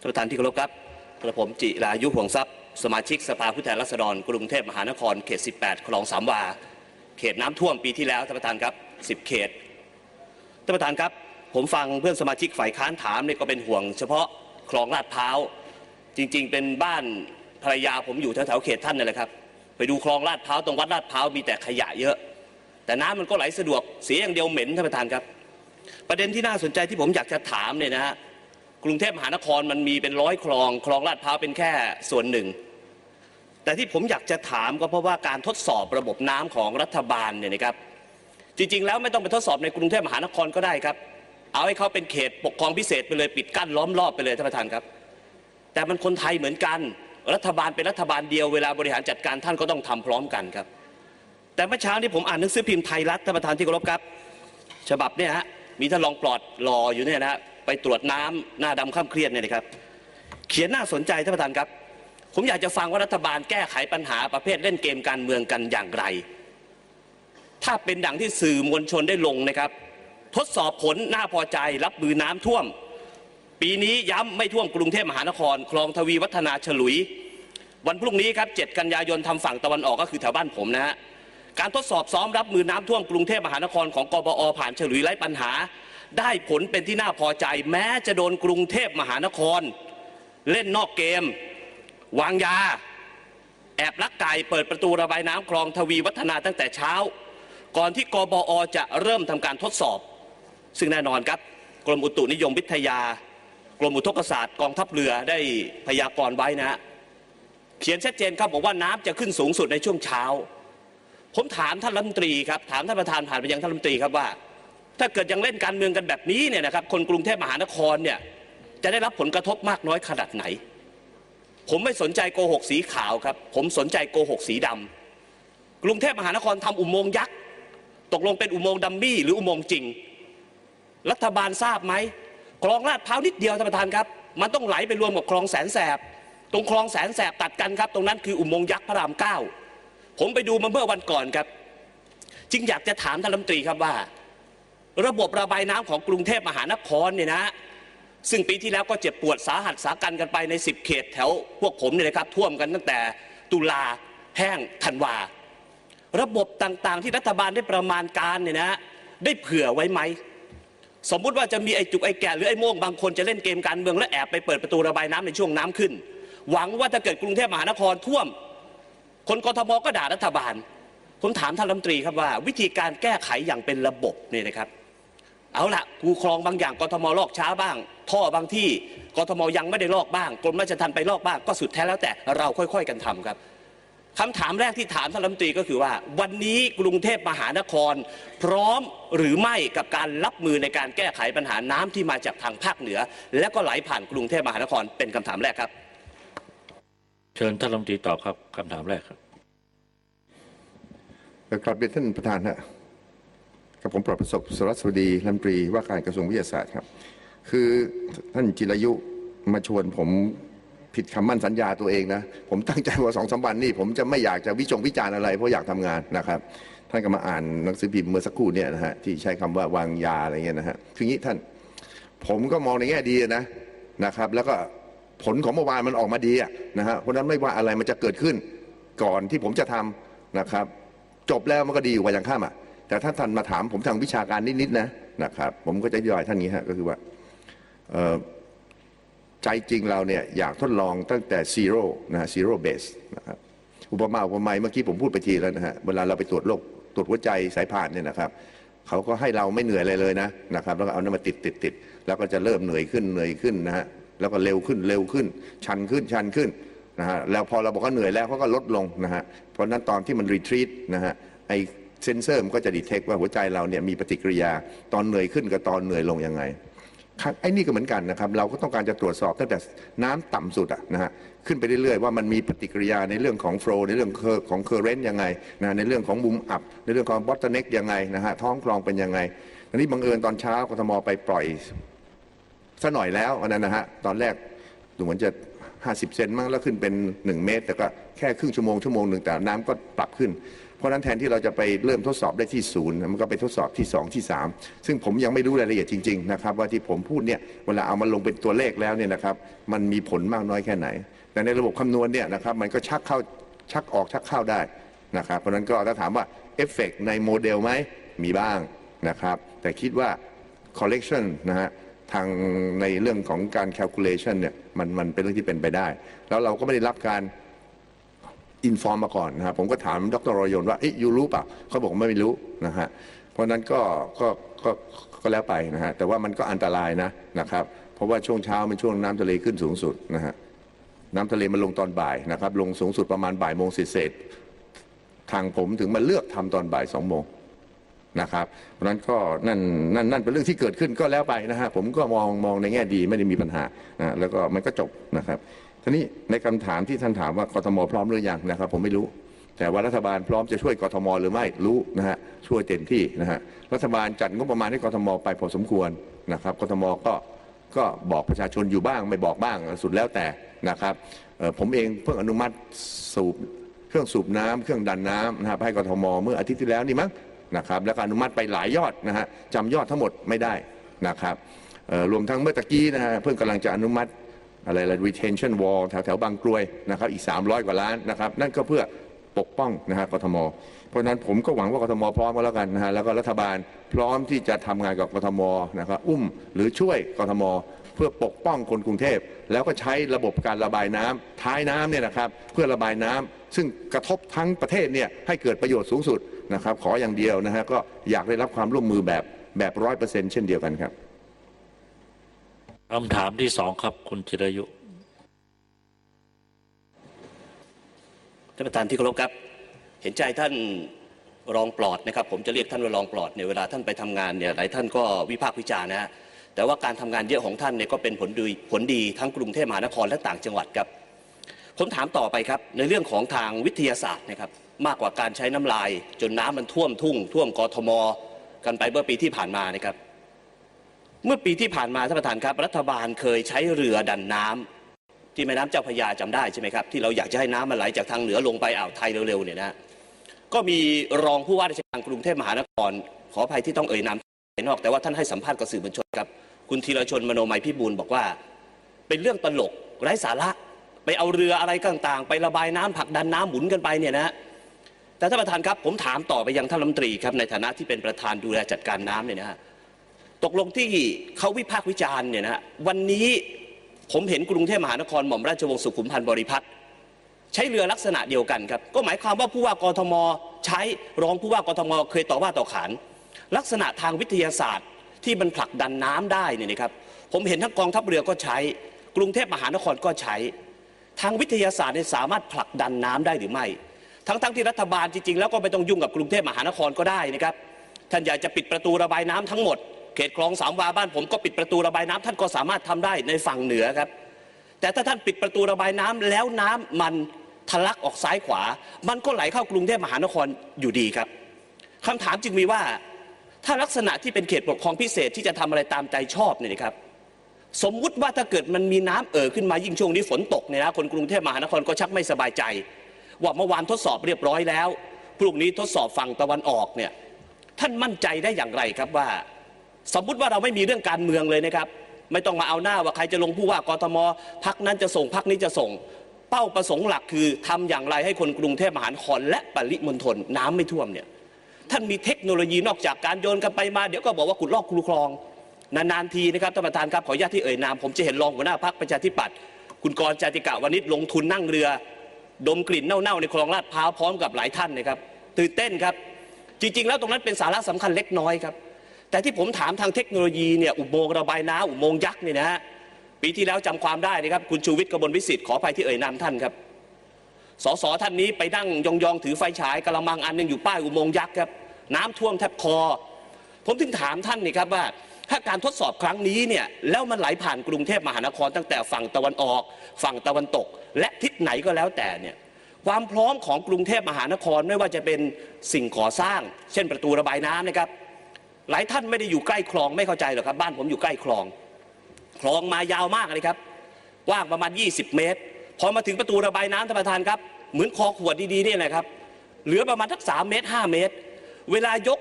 ท่านประธานที่เคารพครับกระผมจิรายุห่วงทรัพย์ สมาชิกสภาผู้แทนราษฎร กรุงเทพมหานครเขต 18 คลองสามวา เขตน้ำท่วมปีที่แล้วท่านประธานครับ 10 เขตท่านประธานครับ ผมฟังเพื่อนสมาชิกฝ่ายค้านถามเนี่ยก็เป็นห่วง เฉพาะคลองลาดพร้าวจริง ๆ เป็นบ้านภรรยาผมอยู่แถวๆเขตท่านนั่นแหละครับ ไปดูคลองลาดพร้าวตรงวัดลาดพร้าวมีแต่ขยะเยอะ แต่น้ำมันก็ไหลสะดวกเสียอย่างเดียวเหม็นท่านประธานครับ ประเด็นที่น่าสนใจที่ผมอยากจะถามเนี่ยนะฮะ กรุงเทพมหานครมันมีเป็นร้อยคลองคลองลาดพร้าวเป็นแค่ส่วนหนึ่ง แต่ที่ผมอยากจะถามก็เพราะว่าการทดสอบระบบน้ำของรัฐบาลเนี่ยนะครับ จริง ๆ แล้วไม่ต้องไปทดสอบในกรุงเทพมหานครก็ได้ครับ เอาให้เขาเป็นเขตปกครองพิเศษไปเลยปิดกั้นล้อมรอบไปเลยท่านประธานครับ แต่มันคนไทยเหมือนกัน รัฐบาลเป็นรัฐบาลเดียวเวลาบริหารจัดการท่านก็ต้องทำพร้อมกันครับ แต่เมื่อเช้าที่ผมอ่านหนังสือพิมพ์ไทยรัฐท่านประธานที่เคารพครับ ฉบับเนี่ยฮะมีท่านรองปลอดรออยู่เนี่ยนะฮะ ไปตรวจน้ำหน้าดำข้ามเครียดเนี่ยนะครับ เขียนน่าสนใจท่านประธานครับ ผมอยากจะฟังว่ารัฐบาลแก้ไขปัญหาประเภทเล่นเกมการเมืองกันอย่างไร ถ้าเป็นดังที่สื่อมวลชนได้ลงนะครับ ทดสอบผลน่าพอใจรับมือน้ำท่วม ปีนี้ย้ำไม่ท่วมกรุงเทพมหานคร คลองทวีวัฒนาฉลุย วันพรุ่งนี้ครับ 7 กันยายนทำฝั่งตะวันออกก็คือแถวบ้านผมนะฮะการทดสอบซ้อมรับมือน้ำท่วมกรุงเทพมหานครของกบอผ่านฉลุยไร้ปัญหา ได้ผลเป็นที่น่าพอใจ แม้จะโดนกรุงเทพมหานคร เล่นนอกเกม วางยา แอบลักไก่เปิดประตูระบายน้ำคลองทวีวัฒนาตั้งแต่เช้า ก่อนที่กบอจะเริ่มทำการทดสอบ ซึ่งแน่นอนครับ กรมอุตุนิยมวิทยา กรมอุทกศาสตร์กองทัพเรือได้พยากรณ์ไว้นะฮะเขียนชัดเจนครับบอกว่าน้ำจะขึ้นสูงสุดในช่วงเช้าผมถามท่านรัฐมนตรีครับถามท่านประธานผ่านไปยังท่านรัฐมนตรีครับว่า ถ้าเกิดยังเล่นการเมืองกันแบบนี้เนี่ยนะครับคนกรุงเทพมหานครเนี่ยจะได้รับผลกระทบมากน้อยขนาดไหน ผมไม่สนใจโกหกสีขาวครับ ผมสนใจโกหกสีดำกรุงเทพมหานครทำอุโมงค์ยักษ์ตกลงเป็นอุโมงค์ดัมมี่หรืออุโมงค์จริง รัฐบาลทราบไหมคลองลาดพร้าวนิดเดียวท่านประธานครับ มันต้องไหลไปรวมกับคลองแสนแสบ ตรงคลองแสนแสบตัดกันครับ ตรงนั้นคืออุโมงค์ยักษ์พระรามเก้าผมไปดูมาเมื่อวันก่อนครับ จึงอยากจะถามท่านรัฐมนตรีครับว่า ระบบระบายน้ำของกรุงเทพมหานครเนี่ยนะซึ่งปีที่แล้วก็เจ็บปวดสาหัสสากันกันไปใน 10 เขตแถวพวกผมเนี่ยนะครับท่วมกันตั้งแต่ตุลาแห้งธันวา ระบบต่างๆ ที่รัฐบาลได้ประมาณการเนี่ยนะได้เผื่อไว้ไหม สมมุติว่าจะมีไอ้จุกไอ้แก่หรือไอ้โม่งบางคนจะเล่นเกมการเมืองและแอบไปเปิดประตูระบายน้ำในช่วงน้ำขึ้น หวังว่าถ้าเกิดกรุงเทพมหานครท่วม คนกทมก็ด่ารัฐบาล ผมถามท่านรัฐมนตรีครับว่า วิธีการแก้ไขอย่างเป็นระบบเนี่ยนะครับ เอาละคูคลองบางอย่างกทมลอกช้าบ้าง ท่อบางที่กทมยังไม่ได้ลอกบ้างกรมราชทัณฑ์ไปลอกบ้างก็สุดแท้แล้วแต่เราค่อย ๆ กันทำครับคำถามแรกที่ถามท่านรัฐมนตรีก็คือว่า วันนี้กรุงเทพมหานคร พร้อมหรือไม่กับการรับมือในการแก้ไขปัญหาน้ำที่มาจากทางภาคเหนือ และก็ไหลผ่านกรุงเทพมหานครเป็นคำถามแรกครับ เชิญท่านรัฐมนตรีตอบครับคำถามแรกครับกลับเรียนท่านประธานฮะ กับผมปลอดประสบสรัสวดีรัฐมนตรีว่าการกระทรวงวิทยาศาสตร์ครับ คือท่านจิรายุมาชวนผมผิดคำมั่นสัญญาตัวเองนะ ผมตั้งใจว่าสองสามวันนี่ผมจะไม่อยากจะวิจงวิจารณ์อะไร เพราะอยากทำงานนะครับ ท่านก็มาอ่านหนังสือพิมพ์เมื่อสักครู่เนี่ยนะฮะที่ใช้คำว่าวางยาอะไรเงี้ยนะฮะคืองี้ท่าน ผมก็มองในแง่ดีนะนะครับ แล้วก็ผลของเมื่อวานมันออกมาดีนะฮะเพราะนั้นไม่ว่าอะไรมันจะเกิดขึ้นก่อนที่ผมจะทำนะครับ จบแล้วมันก็ดีอยู่กว่าอย่างข้ามอะ แต่ถ้าท่านมาถามผมทางวิชาการนิดๆนะนะครับผมก็จะย่อยท่านนี้ฮะก็คือว่าใจจริงเราเนี่ยอยากทดลองตั้งแต่ซีโร่นะฮะซีโร่เบสนะครับอุปมาอุปไมยเมื่อกี้ผมพูดไปทีแล้วนะฮะเวลาเราไปตรวจโรคตรวจหัวใจสายพานเนี่ยนะครับเขาก็ให้เราไม่เหนื่อยอะไรเลยนะนะครับแล้วก็เอาน้ำมาติดติดติดแล้วก็จะเริ่มเหนื่อยขึ้นเหนื่อยขึ้นนะฮะแล้วก็เร็วขึ้นเร็วขึ้น ชันขึ้นชันขึ้นนะฮะแล้วพอเราบอกว่าเหนื่อยแล้วเขาก็ลดลงนะฮะเพราะนั้นตอนที่มันรีทรีตนะฮะไอ เซนเซอร์มันก็จะดีเทคว่าหัวใจเราเนี่ยมีปฏิกิริยาตอนเหนื่อยขึ้นกับตอนเหนื่อยลงยังไงไอ้นี่ก็เหมือนกันนะครับเราก็ต้องการจะตรวจสอบตั้งแต่น้ำต่ำสุดอะนะฮะขึ้นไปเรื่อยๆว่ามันมีปฏิกิริยาในเรื่องของโฟล์ในเรื่องของเคอร์เรนต์ยังไงนะในเรื่องของมุมอับ ในเรื่องของบอตเทเน็กยังไงนะฮะท้องคลองเป็นยังไงอันนี้บังเอิญตอนเช้ากทมไปปล่อยซะหน่อยแล้วอันนั้นนะฮะตอนแรกดูเหมือนจะ50 เซนมั้งแล้วขึ้นเป็น 1 เมตร แต่ก็แค่ครึ่งชั่วโมงชั่วโมงหนึ่งแต่น้ำก็ปรับขึ้น เพราะนั้นแทนที่เราจะไปเริ่มทดสอบได้ที่ศูนย์มันก็ไปทดสอบที่ 2 ที่ 3 ซึ่งผมยังไม่รู้รายละเอียดจริงๆนะครับว่าที่ผมพูดเนี่ยเวลาเอามาลงเป็นตัวเลขแล้วเนี่ยนะครับมันมีผลมากน้อยแค่ไหน แต่ในระบบคำนวณเนี่ยนะครับมันก็ชักเข้าชักออกชักเข้าได้นะครับเพราะฉะนั้นก็ถ้าถามว่าเอฟเฟกในโมเดลไหมมีบ้างนะครับแต่คิดว่า collection นะฮะทางในเรื่องของการ calculation เนี่ยมันมันเป็นเรื่องที่เป็นไปได้ แล้วเราก็ไม่ได้รับการ อินฟอร์มมาก่อนนะครับผมก็ถามดรรอยนว่าเอ๊ะยูรู้ปล่าเขาบอกไม่รู้นะฮะเพราะนั้นก็ก็ก็ก็แล้วไปนะฮะแต่ว่ามันก็อันตรายนะนะครับ เพราะว่าช่วงเช้าเป็นช่วงน้ำทะเลขึ้นสูงสุดนะฮะน้ำทะเลมันลงตอนบ่ายนะครับ ลงสูงสุดประมาณบ่ายโมงเศษทางผมถึงมาเลือกทำตอนบ่ายสองโมงนะครับเพราะฉะนั้นก็นั่นนั่นนั่นเป็นเรื่องที่เกิดขึ้นก็แล้วไปนะฮะผมก็มองมองในแง่ดีไม่ได้มีปัญหานะแล้วก็มันก็จบนะครับ ทีนี้ในคำถามที่ท่านถามว่ากทมพร้อมหรือยังนะครับ ผมไม่รู้ แต่ว่ารัฐบาลพร้อมจะช่วยกทมหรือไม่รู้นะฮะช่วยเต็มที่นะฮะรัฐบาลจัดงบประมาณให้กทมไปพอสมควรนะครับกทมก็ก็บอกประชาชนอยู่บ้าง ไม่บอกบ้างสุดแล้วแต่นะครับผมเองเพิ่งอนุมัติสูบเครื่องสูบน้ำเครื่องดันน้ำนะครับให้กทมเมื่ออาทิตย์ที่แล้วนี่มั้งนะครับแล้วก็อนุมัติไปหลายยอดนะฮะจำยอดทั้งหมดไม่ได้นะครับรวมทั้งเมื่อตะกี้นะฮะเพิ่งกำลังจะอนุมัติ อะไรละ retention wall แถวแถวบางกรวยนะครับอีก 300 กว่าล้านนะครับนั่นก็เพื่อปกป้องนะฮะกทม เพราะฉะนั้นผมก็หวังว่ากทมพร้อมก็แล้วกันนะฮะแล้วก็รัฐบาลพร้อมที่จะทำงานกับกทมนะครับอุ้มหรือช่วยกทม เพื่อปกป้องคนกรุงเทพ แล้วก็ใช้ระบบการระบายน้ำท้ายน้ำเนี่ยนะครับเพื่อระบายน้ำซึ่งกระทบทั้งประเทศเนี่ยให้เกิดประโยชน์สูงสุดนะครับขออย่างเดียวนะฮะก็อยากได้รับความร่วมมือแบบแบบร้อยเปอร์เซ็นต์เช่นเดียวกันครับ คำถามที่สองครับ คุณจิรายุท่านประธานที่เคารพครับ เห็นใจท่านรองปลอดนะครับ ผมจะเรียกท่านว่ารองปลอดเนี่ยเวลาท่านไปทำงานเนี่ยหลายท่านก็วิพากษ์วิจารณ์นะฮะแต่ว่าการทำงานเยอะของท่านเนี่ยก็เป็นผลดีผลดีทั้งกรุงเทพมหานครและต่างจังหวัดครับ ผมถามต่อไปครับ ในเรื่องของทางวิทยาศาสตร์นะครับมากกว่าการใช้น้ำลาย จนน้ำมันท่วมทุ่ง ท่วมกทม กันไปเมื่อปีที่ผ่านมานะครับ เมื่อปีที่ผ่านมาท่านประธานครับ รัฐบาลเคยใช้เรือดันน้ำที่แม่น้ำเจ้าพระยาจำได้ใช่ไหมครับ ที่เราอยากจะให้น้ำมันไหลจากทางเหนือลงไปอ่าวไทยเร็วๆเนี่ยนะก็มีรองผู้ว่าราชการกรุงเทพมหานคร ขออภัยที่ต้องเอ่ยนามภายนอก แต่ว่าท่านให้สัมภาษณ์กับสื่อมวลชนครับ คุณธีรชนมโนมัยพิบูลบอกว่า เป็นเรื่องตลกไร้สาระ ไปเอาเรืออะไรต่างๆ ไประบายน้ำผลักดันน้ำหมุนกันไปเนี่ยนะแต่ท่านประธานครับผมถามต่อไปยังท่านรัฐมนตรีครับในฐานะที่เป็นประธานดูแลจัดการน้ำเนี่ยนะฮะ ตกลงที่เขาวิพากษ์วิจารณ์เนี่ยนะวันนี้ผมเห็นกรุงเทพมหานครหม่อมราชวงศ์สุขุมพันธ์บริพัตรใช้เรือลักษณะเดียวกันครับก็หมายความว่าผู้ว่ากทมใช้รองผู้ว่ากทมเคยต่อว่าต่อขานลักษณะทางวิทยาศาสตร์ที่มันผลักดันน้ำได้เนี่ยนะครับผมเห็นทั้งกองทัพเรือก็ใช้ กรุงเทพมหานครก็ใช้ ทางวิทยาศาสตร์เนี่ยสามารถผลักดันน้ำได้หรือไม่ ทั้งๆที่รัฐบาลจริงๆ แล้วก็ไม่ต้องยุ่งกับกรุงเทพมหานครก็ได้นะครับท่านอยากจะปิดประตูระบายน้ำทั้งหมด ขตคลองสามวาบ้านผมก็ปิดประตูระบายน้ำท่านก็สามารถทำได้ในฝั่งเหนือครับ แต่ถ้าท่านปิดประตูระบายน้ำแล้วน้ำมันทะลักออกซ้ายขวา มันก็ไหลเข้ากรุงเทพมหานครอยู่ดีครับคำถามจึงมีว่า ถ้าลักษณะที่เป็นเขตปกครองพิเศษที่จะทำอะไรตามใจชอบเนี่ยครับ สมมุติว่าถ้าเกิดมันมีน้ำเอ่อขึ้นมายิ่งช่วงนี้ฝนตกเนี่ยนะคนกรุงเทพมหานครก็ชักไม่สบายใจ ว่าเมื่อวานทดสอบเรียบร้อยแล้วพรุ่งนี้ทดสอบฝั่งตะวันออกเนี่ยท่านมั่นใจได้อย่างไรครับว่า สมมุติว่าเราไม่มีเรื่องการเมืองเลยนะครับ ไม่ต้องมาเอาหน้าว่าใครจะลงผู้ว่ากทมพักนั้นจะส่งพักนี้จะส่ง เป้าประสงค์หลักคือทำอย่างไรให้คนกรุงเทพมหานครและปริมณฑลน้ำไม่ท่วมเนี่ยท่านมีเทคโนโลยีนอกจากการโยนกันไปมาเดี๋ยวก็บอกว่าขุดลอกคูคลอง นานๆทีนะครับท่านประธานครับขออนุญาตที่เอ่ยนามผมจะเห็นรองหัวหน้าพักประชาธิปัตย์คุณกรจติกะวณิชลงทุนนั่งเรือ ดมกลิ่นเน่าๆในคลองลาดพร้าวพร้อมกับหลายท่านนะครับตื่นเต้นครับ จริง ๆ แล้วตรงนั้นเป็นสาระสำคัญเล็กน้อยครับ แต่ที่ผมถามทางเทคโนโลยีเนี่ยอุโมงค์ระบายน้ำอุโมงค์ยักษ์เนี่ยนะฮะปีที่แล้วจำความได้นะครับ คุณชูวิทย์กบลวิสิทธิ์ขออภัยที่เอ่ยนามท่านครับสสท่านนี้ไปนั่งยองๆถือไฟฉายกระมังอันนึงอยู่ป้ายอุโมงค์ยักษ์ครับน้ำท่วมแทบคอ ผมถึงถามท่านนี่ครับว่าถ้าการทดสอบครั้งนี้เนี่ยแล้วมันไหลผ่านกรุงเทพมหานครตั้งแต่ฝั่งตะวันออก ฝั่งตะวันตก และทิศไหนก็แล้วแต่เนี่ยความพร้อมของกรุงเทพมหานครไม่ว่าจะเป็นสิ่งก่อสร้าง เช่นประตูระบายน้ำนะครับ หลายท่านไม่ได้อยู่ใกล้คลองไม่เข้าใจหรอกครับ บ้านผมอยู่ใกล้คลอง คลองมายาวมากเลยครับกว้างประมาณ 20 เมตร พอมาถึงประตูระบายน้ำท่านประธานครับ เหมือนคอขวดดีๆนี่แหละครับ เหลือประมาณทักสามเมตรห้าเมตร เวลายก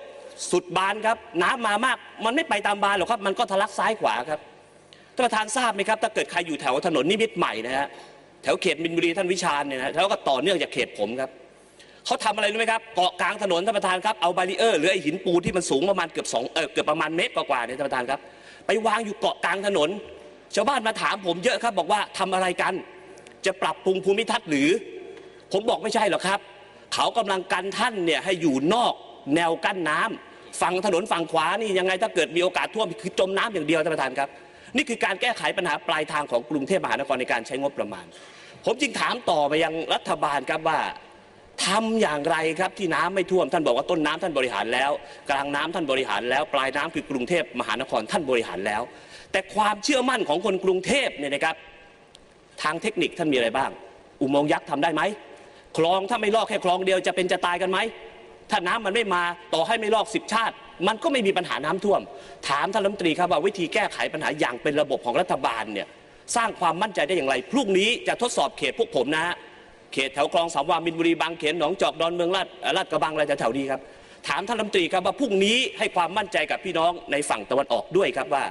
สุดบานครับ น้ำมามาก มันไม่ไปตามบานหรอกครับ มันก็ทะลักซ้ายขวาครับท่านประธานทราบไหมครับ ถ้าเกิดใครอยู่แถวถนนนิมิตรใหม่นะฮะแถวเขตมินบุรีท่านวิชาญเนี่ยนะแล้วก็ต่อเนื่องจากเขตผมครับ เขาทำอะไรรู้ไหมครับเกาะกลางถนนท่านประธานครับเอาบารีเออร์หรือไอหินปูนที่มันสูงประมาณเกือบสองเออเกือบประมาณเมตรกว่าๆเนี่ยท่านประธานครับไปวางอยู่เกาะกลางถนน ชาวบ้านมาถามผมเยอะครับ บอกว่าทำอะไรกัน จะปรับปรุงภูมิทัศน์หรือ ผมบอกไม่ใช่หรอกครับ เขากำลังกันท่านเนี่ยให้อยู่นอกแนวกั้นน้ำฝั่งถนนฝั่งขวานี่ยังไงถ้าเกิดมีโอกาสท่วมคือจมน้ำอย่างเดียวท่านประธานครับ นี่คือการแก้ไขปัญหาปลายทางของกรุงเทพมหานครในการใช้งบประมาณ ผมจึงถามต่อไปยังรัฐบาลครับว่า ทำอย่างไรครับที่น้ำไม่ท่วมท่านบอกว่าต้นน้ำท่านบริหารแล้ว กลางน้ำท่านบริหารแล้ว ปลายน้ำคือกรุงเทพมหานครท่านบริหารแล้ว แต่ความเชื่อมั่นของคนกรุงเทพเนี่ยนะครับ ทางเทคนิคท่านมีอะไรบ้าง อุโมงค์ยักษ์ทำได้ไหมคลองถ้าไม่ลอกแค่คลองเดียวจะเป็นจะตายกันไหมถ้าน้ำมันไม่มาต่อให้ไม่ลอกสิบชาติ มันก็ไม่มีปัญหาน้ำท่วม ถามท่านรัฐมนตรีครับว่าวิธีแก้ไขปัญหาอย่างเป็นระบบของรัฐบาลเนี่ยสร้างความมั่นใจได้อย่างไร พรุ่งนี้จะทดสอบเขตพวกผมนะฮะ เขตแถวคลองสามวามินบุรีบางเขนหนองจอกดอนเมืองลาดเอ่อลาดกระบังอะไรแถวๆนี้ครับถามท่านรัฐมนตรีครับว่าพรุ่งนี้ให้ความมั่นใจกับพี่น้องในฝั่งตะวันออกด้วยครับว่า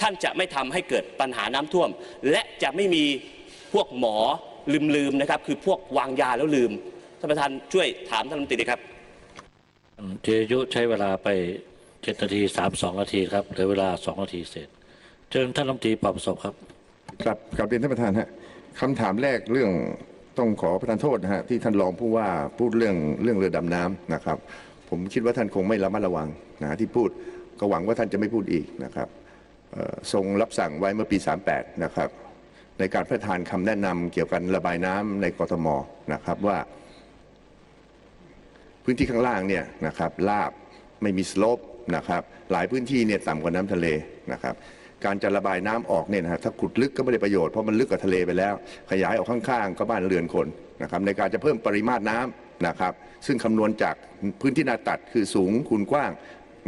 ท่านจะไม่ทำให้เกิดปัญหาน้ำท่วม และจะไม่มีพวกหมอลืมๆนะครับ คือพวกวางยาแล้วลืมท่านประธานช่วยถามท่านรัฐมนตรีด้วยครับจิรายุใช้เวลาไปเจ็ดนาทีสามสองนาทีครับเหลือเวลาสองนาทีเสร็จเชิญท่านรัฐมนตรีปรับประสบครับครับกับเรียนท่านประธานฮะคำถามแรกเรื่อง ต้องขอประทานโทษนะฮะที่ท่านรองผู้ว่าพูดเรื่องเรื่องเรือดำน้ำนะครับ ผมคิดว่าท่านคงไม่ระมัดระวังนะที่พูดก็หวังว่าท่านจะไม่พูดอีกนะครับทรงรับสั่งไว้เมื่อปี 38 นะครับ ในการพระราชทานคำแนะนำเกี่ยวกับระบายน้ำในกรทมนะครับว่า พื้นที่ข้างล่างเนี่ยนะครับลาบไม่มีสโลปนะครับ หลายพื้นที่เนี่ยต่ำกว่าน้ำทะเลนะครับ การจะระบายน้ำออกเนี่ยนะฮะถ้าขุดลึกก็ไม่ได้ประโยชน์เพราะมันลึกกว่าทะเลไปแล้ว ขยายออกข้างๆ ก็บ้านเรือนคนนะครับในการจะเพิ่มปริมาตรน้ำนะครับซึ่งคำนวณจากพื้นที่นาตัดคือสูงคูณกว้าง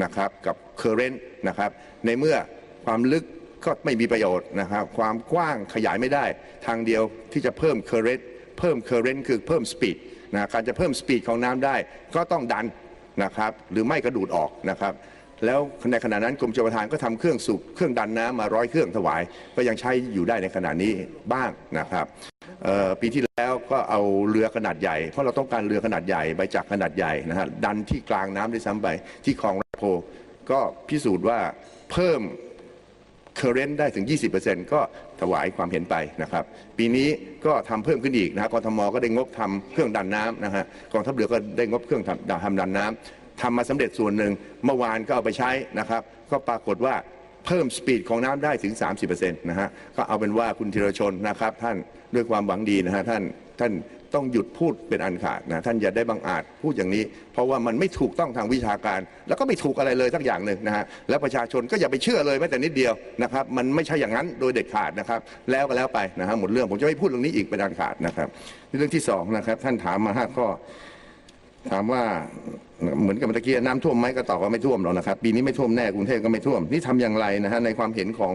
นะครับกับเคอร์เรนต์นะครับในเมื่อความลึกก็ไม่มีประโยชน์นะครับความกว้างขยายไม่ได้ ทางเดียวที่จะเพิ่มเคอร์เรนต์เพิ่มเคอร์เรนต์คือเพิ่มสปีดนะการจะเพิ่มสปีดของน้ำได้ ก็ต้องดันนะครับหรือไม่กระดูดออกนะครับ แล้วในขณะนั้นกรมชลประทานก็ทำเครื่องสูบเครื่องดันน้ำมาร้อยเครื่องถวาย ก็ยังใช้อยู่ได้ในขณะนี้บ้างนะครับปีที่แล้วก็เอาเรือขนาดใหญ่ เพราะเราต้องการเรือขนาดใหญ่ใบจักรขนาดใหญ่นะฮะดันที่กลางน้ำด้วยซ้ำไปที่คลองรัโพก็พิสูจน์ว่าเพิ่มเคอร์เรนต์ได้ถึง 20%ก็ถวายความเห็นไปนะครับ ปีนี้ก็ทำเพิ่มขึ้นอีกนะฮะกทมก็ได้งบทำเครื่องดันน้ำนะฮะกองทัพเรือก็ได้งบเครื่องทำทำดันน้ำ ทำมาสำเร็จส่วนหนึ่งเมื่อวานก็เอาไปใช้นะครับ ก็ปรากฏว่าเพิ่มสปีดของน้ำได้ถึง 30%นะฮะก็เอาเป็นว่าคุณธีรชนนะครับ ท่านด้วยความหวังดีนะฮะท่านท่านต้องหยุดพูดเป็นอันขาดนะท่านอย่าได้บังอาจพูดอย่างนี้ เพราะว่ามันไม่ถูกต้องทางวิชาการ แล้วก็ไม่ถูกอะไรเลยสักอย่างหนึ่งนะฮะแล้วประชาชนก็อย่าไปเชื่อเลยแม้แต่นิดเดียวนะครับมันไม่ใช่อย่างนั้นโดยเด็ดขาดนะครับ แล้วก็แล้วไปนะฮะหมดเรื่องผมจะไม่พูดเรื่องนี้อีกเป็นอันขาดนะครับเรื่องที่สองนะครับท่านถามมาห้าข้อ ถามว่าเหมือนกับเมื่อกี้น้ำท่วมไหมก็ตอบว่าไม่ท่วมหรอกนะครับ ปีนี้ไม่ท่วมแน่กรุงเทพก็ไม่ท่วม นี่ทำอย่างไรนะฮะในความเห็นของ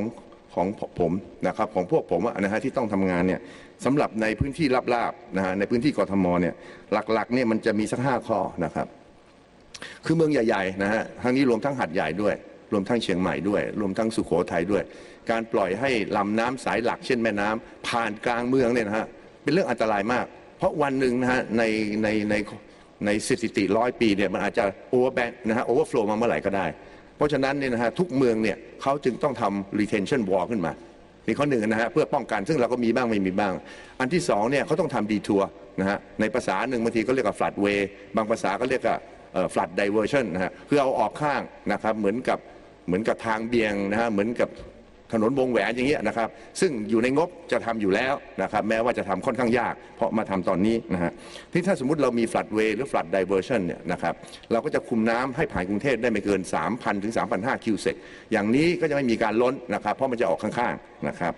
ของผมนะครับของพวกผมนะฮะที่ต้องทำงานเนี่ยสำหรับในพื้นที่ราบๆนะฮะในพื้นที่กรทมเนี่ยหลักๆเนี่ยมันจะมีสักห้าข้อนะครับ คือเมืองใหญ่ๆนะฮะทั้งนี้รวมทั้งหัดใหญ่ด้วย รวมทั้งเชียงใหม่ด้วย รวมทั้งสุโขทัยด้วย การปล่อยให้ลำน้ำสายหลัก เช่นแม่น้ำผ่านกลางเมืองเนี่ยนะฮะเป็นเรื่องอันตรายมาก เพราะวันหนึ่งนะฮะในในใน ในสถิติร้อยปีเนี่ยมันอาจจะโอเวอร์แบงนะฮะโอเวอร์ฟลูมาเมื่อไหร่ก็ได้ เพราะฉะนั้นเนี่ยนะฮะทุกเมืองเนี่ยเขาจึงต้องทำ retention wall ขึ้นมานี่ข้อหนึ่งนะฮะเพื่อป้องกันซึ่งเราก็มีบ้างไม่มีบ้าง อันที่สองเนี่ยเขาต้องทำดีทัวร์นะฮะในภาษาหนึ่งบางทีก็เรียกว่า flat way บางภาษาก็เรียกว่าเอ่อ flat diversion นะฮะคือเอาออกข้างนะครับเหมือนกับเหมือนกับทางเบี่ยงนะฮะเหมือนกับ ถนนวงแหวนอย่างเงี้ยนะครับ ซึ่งอยู่ในงบจะทำอยู่แล้วนะครับ แม้ว่าจะทำค่อนข้างยาก เพราะมาทำตอนนี้นะฮะที่ถ้าสมมติเรามี flat way หรือ flat diversion เนี่ยนะครับ เราก็จะคุมน้ำให้ผ่านกรุงเทพได้ไม่เกิน 3,000 ถึง 3,500 คิวเซกอย่างนี้ก็จะไม่มีการล้นนะครับ เพราะมันจะออกข้างๆนะครับ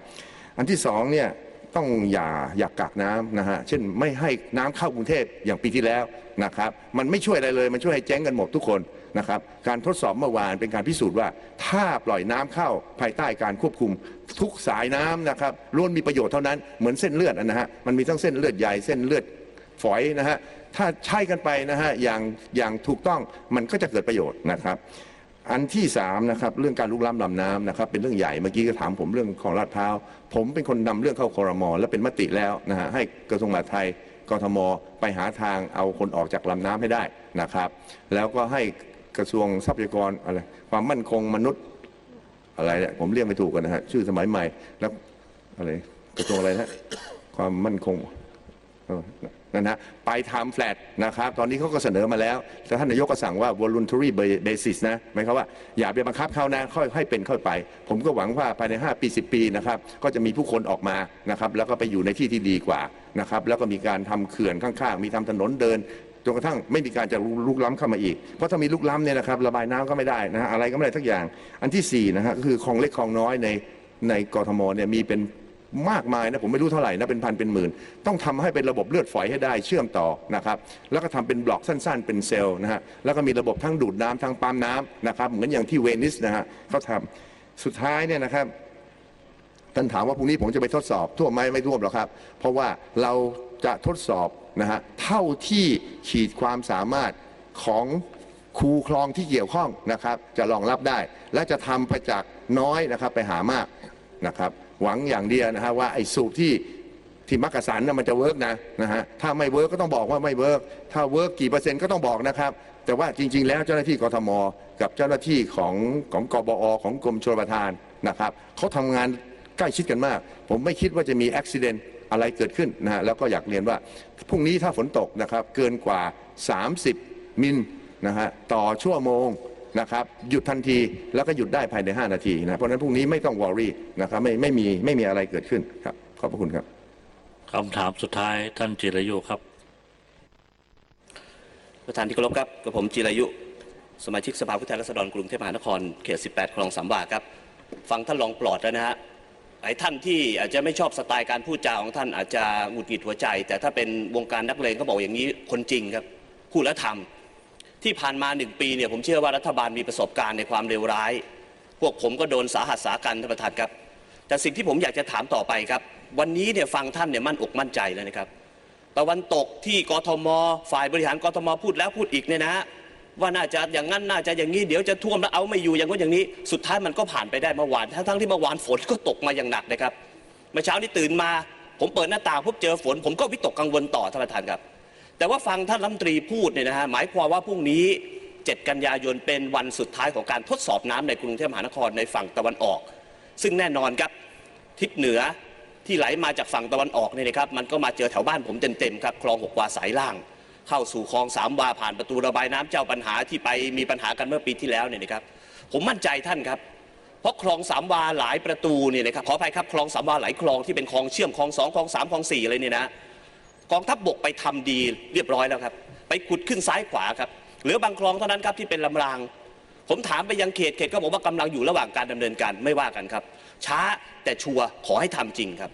อันที่สองเนี่ยต้องอย่าอย่ากกักน้ำนะฮะ เช่นไม่ให้น้ำเข้ากรุงเทพอย่างปีที่แล้วนะครับ มันไม่ช่วยอะไรเลย มันช่วยให้เจ๊งกันหมดทุกคน นะครับการทดสอบเมื่อวานเป็นการพิสูจน์ว่า ถ้าปล่อยน้ำเข้าภายใต้การควบคุมทุกสายน้ำนะครับล้วนมีประโยชน์เท่านั้นเหมือนเส้นเลือดนะฮะมันมีทั้งเส้นเลือดใหญ่เส้นเลือดฝอยนะฮะถ้าใช้กันไปนะฮะอย่างอย่างถูกต้องมันก็จะเกิดประโยชน์นะครับ อันที่สามนะครับเรื่องการลุกล้ำลำน้ำนะครับเป็นเรื่องใหญ่เมื่อกี้ก็ถามผมเรื่องของลาดพร้าวผมเป็นคนนำเรื่องเข้าคอรมอและเป็นมติแล้วนะฮะให้กระทรวงมหาดไทยกทม ไปหาทางเอาคนออกจากลำน้ำให้ได้นะครับ แล้วก็ให้ กระทรวงทรัพยากรอะไรความมั่นคงมนุษย์อะไรเนี่ยผมเรียกไม่ถูกกันนะฮะชื่อสมัยใหม่แล้วอะไรกระทรวงอะไรนะความมั่นคงนั่นฮะไปทำแฟลตนะครับ ตอนนี้เขาก็เสนอมาแล้วแต่ท่านนายกก็สั่งว่า voluntary basis นะหมายความว่าอย่าไปบังคับเขานะค่อยให้เป็นค่อยไป ผมก็หวังว่าภายใน 5 ปี 10 ปีนะครับ ก็จะมีผู้คนออกมานะครับ แล้วก็ไปอยู่ในที่ที่ดีกว่านะครับ แล้วก็มีการทำเขื่อนข้างๆ มีทำถนนเดิน จนกระทั่งไม่มีการจะลุกล้ำเข้ามาอีก เพราะถ้ามีลุกล้ำเนี่ยนะครับระบายน้ำก็ไม่ได้นะฮะอะไรก็ไม่ได้ทักอย่าง อันที่สี่นะฮะก็คือคลองเล็กคลองน้อยในในกรทมเนี่ยมีเป็นมากมายนะผมไม่รู้เท่าไหร่นะเป็นพันเป็นหมื่น ต้องทำให้เป็นระบบเลือดฝอยให้ได้เชื่อมต่อนะครับแล้วก็ทำเป็นบล็อกสั้นๆ เป็นเซลล์นะฮะแล้วก็มีระบบทั้งดูดน้ำทั้งปั๊มน้ำนะครับเหมือนอย่างที่เวนิสนะฮะเขาทำสุดท้ายเนี่ยนะครับท่านถามว่าพรุ่งนี้ผมจะไปทดสอบ ทั่วไหมไม่ท่วมหรอกครับ เพราะว่าเรา จะทดสอบนะฮะเท่าที่ขีดความสามารถของคูคลองที่เกี่ยวข้องนะครับ จะรองรับได้ และจะทำไปจากน้อยนะครับไปหามากนะครับ หวังอย่างเดียวนะฮะว่าไอ้สูบที่ที่มักกะสันน่ะมันจะเวิร์กนะนะฮะถ้าไม่เวิร์กก็ต้องบอกว่าไม่เวิร์กถ้าเวิร์กกี่เปอร์เซ็นต์ก็ต้องบอกนะครับ แต่ว่าจริง ๆ แล้วเจ้าหน้าที่กทม กับเจ้าหน้าที่ของของกบอของกรมชลประทานนะครับเขาทำงานใกล้ชิดกันมาก ผมไม่คิดว่าจะมีอุบิเหตุ อะไรเกิดขึ้นนะฮะแล้วก็อยากเรียนว่าพรุ่งนี้ถ้าฝนตกนะครับเกินกว่า 30 มิลนะฮะต่อชั่วโมงนะครับหยุดทันทีแล้วก็หยุดได้ภายใน 5 นาทีนะเพราะฉะนั้นพรุ่งนี้ไม่ต้องวอรี่นะครับไม่ไม่มีไม่มีอะไรเกิดขึ้นครับขอบพระคุณครับคำถามสุดท้ายท่านจิรายุครับ ประธานที่เคารพครับกับผมจิรายุ สมาชิกสภาผู้แทนราษฎรกรุงเทพมหานครเขต 18 คลองสามวาครับ ฟังท่านรองปลอดแล้วนะฮะ ไอ้ท่านที่อาจจะไม่ชอบสไตล์การพูดจาของท่านอาจจะหงุดหงิดหัวใจ แต่ถ้าเป็นวงการนักเลงก็บอกอย่างนี้คนจริงครับพูดแล้วทำที่ผ่านมาหนึ่งปีเนี่ยผมเชื่อว่ารัฐบาลมีประสบการณ์ในความเลวร้าย พวกผมก็โดนสาหัสสากันท่านประธานครับ แต่สิ่งที่ผมอยากจะถามต่อไปครับ วันนี้เนี่ยฟังท่านเนี่ยมั่นอกมั่นใจแล้วนะครับตะวันตกที่กทม ฝ่ายบริหารกทมพูดแล้วพูดอีกเนี่ยนะ ว่าน่าจะอย่างนั้นน่าจะอย่างนี้เดี๋ยวจะท่วมแล้วเอาไม่อยู่อย่างนู้นอย่างนี้ สุดท้ายมันก็ผ่านไปได้เมื่อวานทั้งทั้งที่เมื่อวานฝนก็ตกมาอย่างหนักนะครับเมื่อเช้านี้ตื่นมา ผมเปิดหน้าต่างพบเจอฝน ผมก็วิตกกังวลต่อท่านประธานครับ แต่ว่าฟังท่านรัฐมนตรีพูดเนี่ยนะฮะหมายความว่าพรุ่งนี้ 7 กันยายนเป็นวันสุดท้ายของการทดสอบน้ำในกรุงเทพมหานครในฝั่งตะวันออก ซึ่งแน่นอนครับทิศเหนือที่ไหลมาจากฝั่งตะวันออกเนี่ยนะครับมันก็มาเจอแถวบ้านผมเต็มๆครับคลองหกวาสายล่าง เข้าสู่คลองสามวาผ่านประตูระบายน้ำเจ้าปัญหาที่ไปมีปัญหากันเมื่อปีที่แล้วเนี่ยนะครับ ผมมั่นใจท่านครับ เพราะคลองสามวาหลายประตูเนี่ยนะครับขออภัยครับคลองสามวาหลายคลองที่เป็นคลองเชื่อมคลองสองคลองสามคลองสี่อะไรเนี่ยนะกองทัพบบกไปทำดีเรียบร้อยแล้วครับ ไปขุดขึ้นซ้ายขวาครับเหลือบางคลองเท่านั้นครับที่เป็นลำราง ผมถามไปยังเขตเขตก็บอกว่ากำลังอยู่ระหว่างการดำเนินการไม่ว่ากันครับ ช้าแต่ชัวร์ขอให้ทำจริงครับ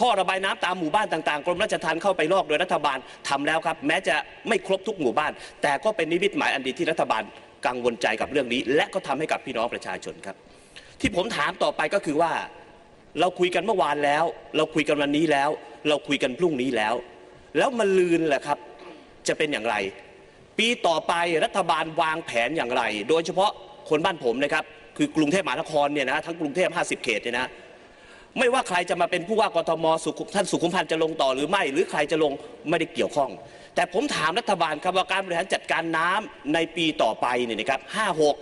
ท่อระบายน้ำตามหมู่บ้านต่างๆ กรมราชทัณฑ์เข้าไปลอกโดยรัฐบาลทำแล้วครับ แม้จะไม่ครบทุกหมู่บ้าน แต่ก็เป็นนิมิตหมายอันดีที่รัฐบาลกังวลใจกับเรื่องนี้ และก็ทำให้กับพี่น้องประชาชนครับ ที่ผมถามต่อไปก็คือว่า เราคุยกันเมื่อวานแล้ว เราคุยกันวันนี้แล้ว เราคุยกันพรุ่งนี้แล้ว แล้วมันลืนแหละครับ จะเป็นอย่างไร ปีต่อไปรัฐบาลวางแผนอย่างไร โดยเฉพาะคนบ้านผมนะครับคือกรุงเทพมหานครเนี่ยนะทั้งกรุงเทพ 50 เขตเนี่ยนะ ไม่ว่าใครจะมาเป็นผู้ว่ากทมสุขุมท่านสุขุมพันธ์จะลงต่อหรือไม่ หรือใครจะลงไม่ได้เกี่ยวข้อง แต่ผมถามรัฐบาลครับว่าการบริหารจัดการน้ำในปีต่อไปเนี่ยนะครับ56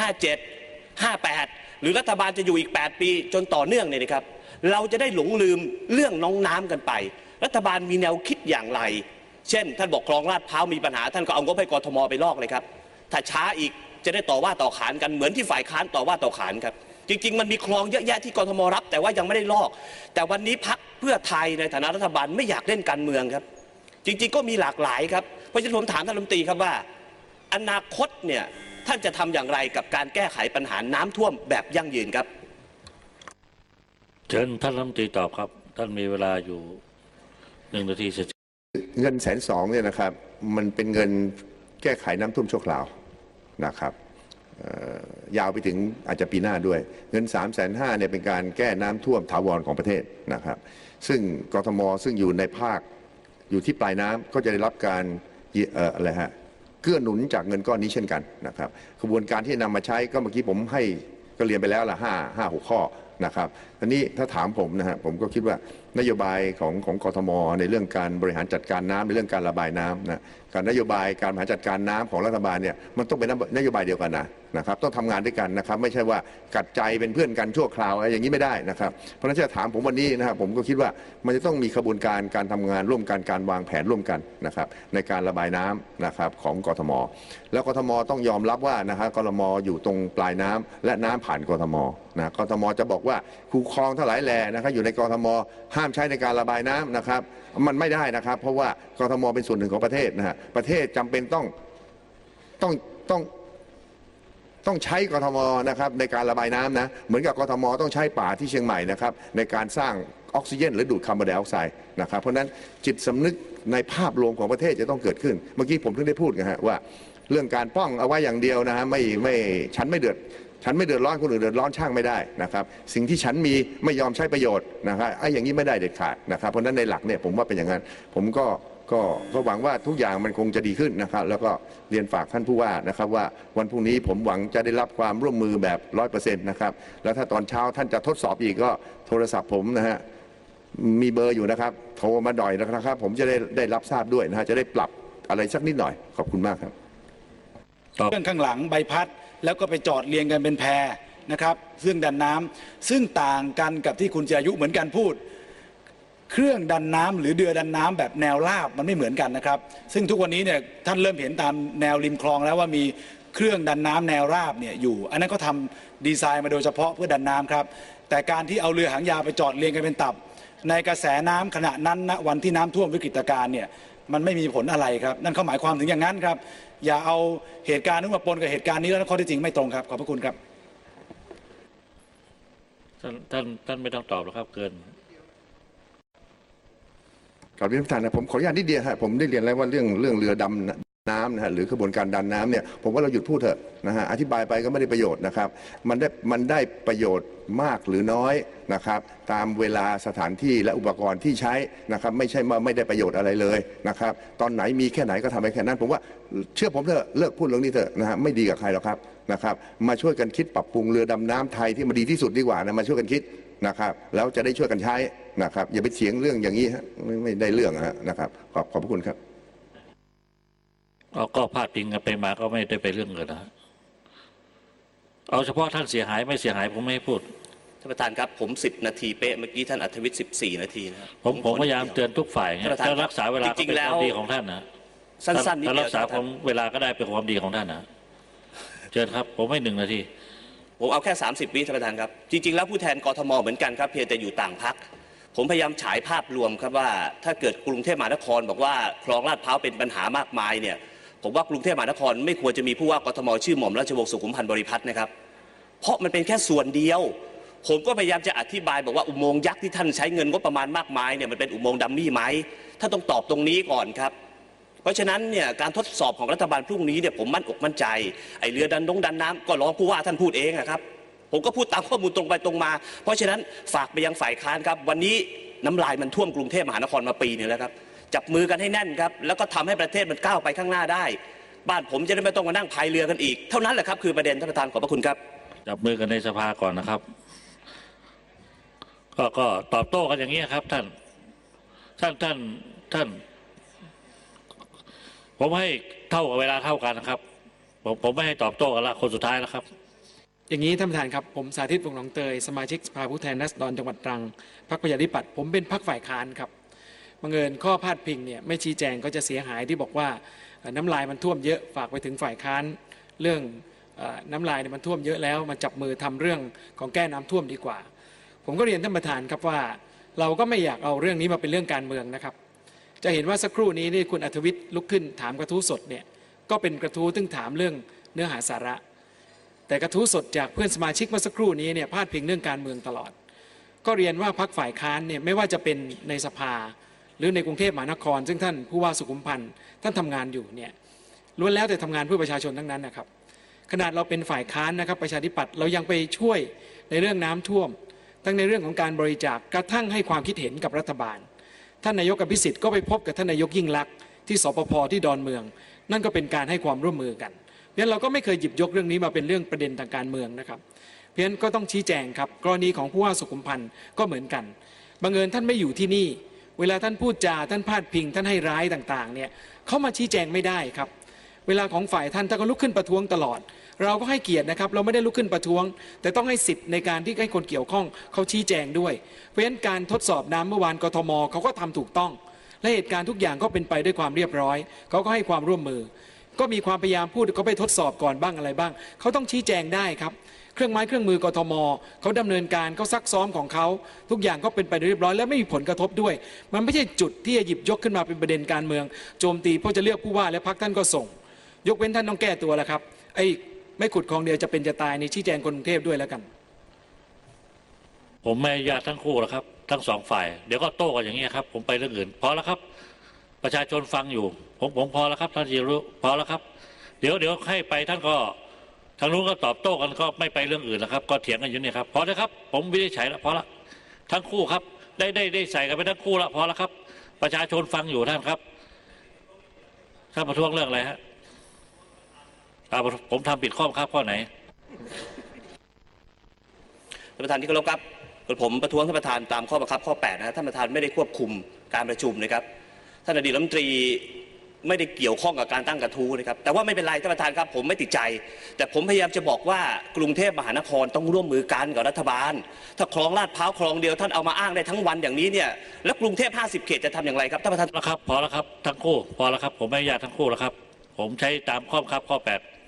57 58หรือรัฐบาลจะอยู่อีก 8 ปี จนต่อเนื่องเนี่ยนะครับ เราจะได้หลงลืมเรื่องน้องน้ำกันไป รัฐบาลมีแนวคิดอย่างไร เช่น ท่านบอกคลองลาดพร้าวมีปัญหา ท่านก็เอางบให้กทมไปลอกเลยครับ ถ้าช้าอีกจะได้ต่อว่าต่อขานกันเหมือนที่ฝ่ายค้านต่อว่าต่อขานครับ จริง ๆ มันมีคลองเยอะแยะที่กทมรับ แต่ว่ายังไม่ได้ลอก แต่วันนี้พักเพื่อไทยในฐานะรัฐบาลไม่อยากเล่นการเมืองครับ จริง ๆ ก็มีหลากหลายครับเพราะฉะนั้นผมถามท่านรัฐมนตรีครับว่า อนาคตเนี่ยท่านจะทำอย่างไรกับการแก้ไขปัญหาน้ำท่วมแบบยั่งยืนครับ เชิญท่านรัฐมนตรีตอบครับ ท่านมีเวลาอยู่หนึ่งนาทีเสร็จเงินแสนสองเนี่ยนะครับ มันเป็นเงินแก้ไขน้ำท่วมชั่วคราวนะครับเอ่อ ยาวไปถึงอาจจะปีหน้าด้วย เงิน3ามแสนห้าเนี่ยเป็นการแก้น้ำท่วมถาวรของประเทศนะครับ ซึ่งกทมซึ่งอยู่ในภาคอยู่ที่ปลายน้ำก็จะได้รับการเอ่ออะไรฮะเกื้อหนุนจากเงินก้อนนี้เช่นกันนะครับกระบวนการที่นำมาใช้ก็เมื่อกี้ผมให้ก็เรียนไปแล้วละห้าห้าหกข้อนะครับทีนี้ถ้าถามผมนะฮะผมก็คิดว่านโยบายของของกทม ในเรื่องการบริหารจัดการน้ำในเรื่องการระบายน้ำนะการนโยบายการบริหารจัดการน้ำของรัฐบาลเนี่ยมันต้องเป็นนโยบายเดียวกันนะ นะครับต้องทำงานด้วยกันนะครับ ไม่ใช่ว่ากัดใจเป็นเพื่อนกันชั่วคราวอะไรอย่างนี้ไม่ได้นะครับ เพราะฉะนั้นจะถามผมวันนี้นะครับผมก็คิดว่ามันจะต้องมีขบวนการการทำงานร่วมกันการวางแผนร่วมกันนะครับ ในการระบายน้ำนะครับของกทม แล้วกทมต้องยอมรับว่านะครับกทมอยู่ตรงปลายน้ำและน้ำผ่านกทมนะกทมจะบอกว่าคูคลองเท่าไหร่แลนะครับอยู่ในกทม ห้ามใช้ในการระบายน้ำนะครับ มันไม่ได้นะครับ เพราะว่ากทมเป็นส่วนหนึ่งของประเทศนะฮะประเทศจำเป็นต้องต้องต้อง ต้องใช้กทมนะครับในการระบายน้ำนะเหมือนกับกทมต้องใช้ป่าที่เชียงใหม่นะครับในการสร้างออกซิเจนหรือดูดคาร์บอนไดออกไซด์นะครับเพราะนั้นจิตสำนึกในภาพรวมของประเทศจะต้องเกิดขึ้น เมื่อกี้ผมเพิ่งได้พูดนะฮะว่า เรื่องการป้องเอาไว้อย่างเดียวนะฮะไม่ไม่ฉันไม่เดือดฉันไม่เดือดร้อนคนอื่นเดือดร้อนช่างไม่ได้นะครับสิ่งที่ฉันมีไม่ยอมใช้ประโยชน์นะครับไอ้อย่างนี้ไม่ได้เด็ดขาดนะครับเพราะนั้นในหลักเนี่ยผมว่าเป็นอย่างนั้นผมก็ ก็ก็หวังว่าทุกอย่างมันคงจะดีขึ้นนะครับ แล้วก็เรียนฝากท่านผู้ว่านะครับ ว่าวันพรุ่งนี้ผมหวังจะได้รับความร่วมมือแบบร้อยเปอร์เซ็นต์นะครับแล้วถ้าตอนเช้าท่านจะทดสอบอีกก็โทรศัพท์ผมนะฮะมีเบอร์อยู่นะครับ โทรมาหน่อยนะครับ ผมจะได้ได้รับทราบด้วยนะฮะจะได้ปรับอะไรสักนิดหน่อย ขอบคุณมากครับตอบเครื่องข้างหลังใบพัด แล้วก็ไปจอดเรียงกันเป็นแพรนะครับเครื่องดันน้ำซึ่งต่างกันกับที่คุณจิรายุเหมือนกันพูด เครื่องดันน้ำหรือเรือดันน้ำแบบแนวราบมันไม่เหมือนกันนะครับ ซึ่งทุกวันนี้เนี่ยท่านเริ่มเห็นตามแนวริมคลองแล้วว่ามีเครื่องดันน้ำแนวราบเนี่ยอยู่ อันนั้นก็ทำดีไซน์มาโดยเฉพาะเพื่อดันน้ำครับ แต่การที่เอาเรือหางยาวไปจอดเรียงกันเป็นตับ ในกระแสน้ำขณะนั้นณวันที่น้ำท่วมวิกฤตการณ์เนี่ยมันไม่มีผลอะไรครับ นั่นเขาหมายความถึงอย่างนั้นครับ อย่าเอาเหตุการณ์นั้นมาปนกับเหตุการณ์นี้แล้วข้อเที่จริงไม่ตรงครับ ขอบพระคุณครับ ท่านท่านท่านไม่ต้องตอบหรอกครับเกิน กราบเรียนท่านประธานนะผมขออนุญาตนิดเดียวฮะผมได้เรียนแล้วว่าเรื่องเรื่องเรือดำน้ำนะฮะหรือกระบวนการดันน้ำเนี่ยผมว่าเราหยุดพูดเถอะนะฮะอธิบายไปก็ไม่ได้ประโยชน์นะครับ มันได้มันได้ประโยชน์มากหรือน้อยนะครับตามเวลาสถานที่และอุปกรณ์ที่ใช้นะครับไม่ใช่ว่าไม่ได้ประโยชน์อะไรเลยนะครับตอนไหนมีแค่ไหนก็ทำไปแค่นั้น ผมว่าเชื่อผมเถอะเลิกพูดเรื่องนี้เถอะนะฮะไม่ดีกับใครหรอกครับนะครับมาช่วยกันคิดปรับปรุงเรือดำน้ำไทยที่มันดีที่สุดดีกว่านะมาช่วยกันคิดนะครับแล้วจะได้ช่วยกันใช้ นะครับ อย่าไปเถียงเรื่องอย่างนี้ฮะไม่ไม่ได้เรื่องฮะนะครับ ขอบขอบพระคุณครับเอาก็พาดพิงกันไปมาก็ไม่ได้ไปเรื่องเงินนะฮะเอาเฉพาะท่านเสียหายไม่เสียหายผมไม่ให้พูดท่านประธานครับผม10นาทีเป๊ะเมื่อกี้ท่านอัธวิทย์14นาทีนะครับผมผมขพยายามดดีวเตือนทุกฝ่ายไงท่านประธานถ้ารักษาเวลาก็จริงๆเป็นแล้คววามดีของท่านนะสั้นๆนิดถ้าเดีรัยวกษาท่านประผธานมเวลาก็ได้เป็นความดีของท่านนะเชิญครับ ผมไม่หนึ่งนาที ผมเอาแค่ 30 วิท่านประธานครับ จริง ๆ แล้วผู้แทนกทมเหมือนกันครับ เพียงแต่อยู่ต่างพัก ผมพยายามฉายภาพรวมครับว่า ถ้าเกิดกรุงเทพมหานคร บอกว่าคลองลาดพร้าวเป็นปัญหามากมายเนี่ยผมว่ากรุงเทพมหานคร ไม่ควรจะมีผู้ว่ากทมชื่อหม่อมราชวงศ์สุขุมพันธ์บริพัตรนะครับ เพราะมันเป็นแค่ส่วนเดียว ผมก็พยายามจะอธิบายบอกว่าอุโมงค์ยักษ์ที่ท่านใช้เงินงบประมาณมากมายเนี่ยมันเป็นอุโมงค์ดัมมี่ไหมถ้านต้องตอบตรงนี้ก่อนครับเพราะฉะนั้นเนี่ยการทดสอบของรัฐบาลพรุ่งนี้เนี่ยผมมั่นอกมั่นใจไอเรือดันดงดันน้ำก็รองผู้ว่าท่านพูดเองอะครับ ผมก็พูดตามข้อมูลตรงไปตรงมา เพราะฉะนั้นฝากไปยังฝ่ายค้านครับ วันนี้น้ำลายมันท่วมกรุงเทพมหานครมาปีนึงแล้วครับ จับมือกันให้แน่นครับ แล้วก็ทำให้ประเทศมันก้าวไปข้างหน้าได้ บ้านผมจะได้ไม่ต้องมานั่งพายเรือกันอีก เท่านั้นแหละครับคือประเด็นท่านประธานขอบพระคุณครับ จับมือกันในสภาก่อนนะครับ ก็ก็ตอบโต้กันอย่างนี้ครับ ท่าน ท่านท่านท่าน ผมให้เท่ากับเวลาเท่ากันนะครับ ผมผมไม่ให้ตอบโต้กันละคนสุดท้ายแล้วครับ อย่างนี้ท่านประธานครับผมสาธิตวงหนองเตย สมาชิกสภาผู้แทนราษฎรจังหวัดตรังพรรคประชาธิปัตย์ผมเป็นพรรคฝ่ายค้านครับบังเอิญข้อพาดพิงเนี่ยไม่ชี้แจงก็จะเสียหายที่บอกว่าน้ำลายมันท่วมเยอะฝากไปถึงฝ่ายค้านเรื่องน้ำลายเนี่ยมันท่วมเยอะแล้วมาจับมือทำเรื่องของแก้น้ำท่วมดีกว่า ผมก็เรียนท่านประธานครับว่า เราก็ไม่อยากเอาเรื่องนี้มาเป็นเรื่องการเมืองนะครับ จะเห็นว่าสักครู่นี้นี่คุณอัธวิทย์ลุกขึ้นถามกระทู้สดเนี่ยก็เป็นกระทู้ซึ่งถามเรื่องเนื้อหาสาระ แต่กระทู้สดจากเพื่อนสมาชิกเมื่อสักครู่นี้เนี่ยพาดพิงเรื่องการเมืองตลอด ก็เรียนว่าพักฝ่ายค้านเนี่ยไม่ว่าจะเป็นในสภา หรือในกรุงเทพมหานคร ซึ่งท่านผู้ว่าสุขุมพันธ์ท่านทำงานอยู่เนี่ยล้วนแล้วแต่ทำงานเพื่อประชาชนทั้งนั้นนะครับ ขนาดเราเป็นฝ่ายค้านนะครับประชาธิปัตย์เรายังไปช่วยในเรื่องน้ำท่วม ทั้งในเรื่องของการบริจาคกระทั่งให้ความคิดเห็นกับรัฐบาล ท่านนายกอภิสิทธิ์ก็ไปพบกับท่านนายกยิ่งลักษณ์ที่สปภที่ดอนเมือง นั่นก็เป็นการให้ความร่วมมือกัน เพราะฉะนั้นเราก็ไม่เคยหยิบยกเรื่องนี้มาเป็นเรื่องประเด็นทางการเมืองนะครับ เพราะฉะนั้นก็ต้องชี้แจงครับ กรณีของผู้ว่าสุขุมพันธ์ก็เหมือนกัน บังเอิญท่านไม่อยู่ที่นี่ เวลาท่านพูดจาท่านพาดพิง ท่านให้ร้ายต่างๆ เนี่ยเขามาชี้แจงไม่ได้ครับ เวลาของฝ่ายท่านท่านก็ลุกขึ้นประท้วงตลอด เราก็ให้เกียรตินะครับ เราไม่ได้ลุกขึ้นประท้วง แต่ต้องให้สิทธิ์ในการที่ให้คนเกี่ยวข้องเขาชี้แจงด้วย เพราะฉะนั้นการทดสอบน้ำเมื่อวานกทมเขาก็ทำถูกต้องและเหตุการณ์ทุกอย่างก็เป็นไปด้วยความเรียบร้อย เขาก็ให้ความร่วมมือ ก็มีความพยายามพูดเขาไปทดสอบก่อนบ้างอะไรบ้าง เขาต้องชี้แจงได้ครับ เครื่องไม้เครื่องมือกทมเขาดำเนินการเขาซักซ้อมของเขาทุกอย่างก็เป็นไปโดยเรียบร้อย และไม่มีผลกระทบด้วย มันไม่ใช่จุดที่จะหยิบยกขึ้นมาเป็นประเด็นการเมือง โจมตีเพราะจะเลือกผู้ว่าและพักท่านก็ส่ง ยกเว้นท่านต้องแก้ตัวแล้วครับไอ้ไม่ขุดคลองเดียวจะเป็นจะตายในชี้แจงคนกรุงเทพด้วยแล้วกัน ผมไม่อนุญาตทั้งคู่แล้วครับ ทั้งสองฝ่าย เดี๋ยวก็โต้กันอย่างนี้ครับ ผมไปเรื่องอื่นพอแล้วครับ ประชาชนฟังอยู่ ผมผมพอแล้วครับ ท่านจิรุพอแล้วครับ เดี๋ยวเดี๋ยวให้ไปท่านก็ทางนู้นก็ตอบโต้กันก็ไม่ไปเรื่องอื่นแล้วครับ ก็เถียงกันอยู่นี่ครับพอแล้วครับ ผมวินิจฉัยแล้วพอละทั้งคู่ครับ ได้ได้ได้ใส่กันไปทั้งคู่แล้วพอแล้วครับ ประชาชนฟังอยู่ท่านครับท่านประท้วงเรื่องอะไรฮะผมทำผิดข้อบังคับข้อไหนท่านประธานที่เคารพครับผมประท้วงท่านประธานตามข้อบังคับข้อ 8 นะฮะท่านประธานไม่ได้ควบคุมการประชุมนะครับ ท่านอดีตรัฐมนตรีไม่ได้เกี่ยวข้องกับการตั้งกระทู้นะครับ แต่ว่าไม่เป็นไรท่านประธานครับ ผมไม่ติดใจ แต่ผมพยายามจะบอกว่ากรุงเทพมหานครต้องร่วมมือกันกับรัฐบาล ถ้าคลองลาดพร้าวคลองเดียวท่านเอามาอ้างได้ทั้งวันอย่างนี้เนี่ยแล้วกรุงเทพ 50 เขตจะทำอย่างไรครับท่านประธานครับพอแล้วครับทั้งคู่พอแล้วครับ ผมไม่อนุญาตทั้งคู่แล้วครับ ผมใช้ตามข้อบังคับข้อ 8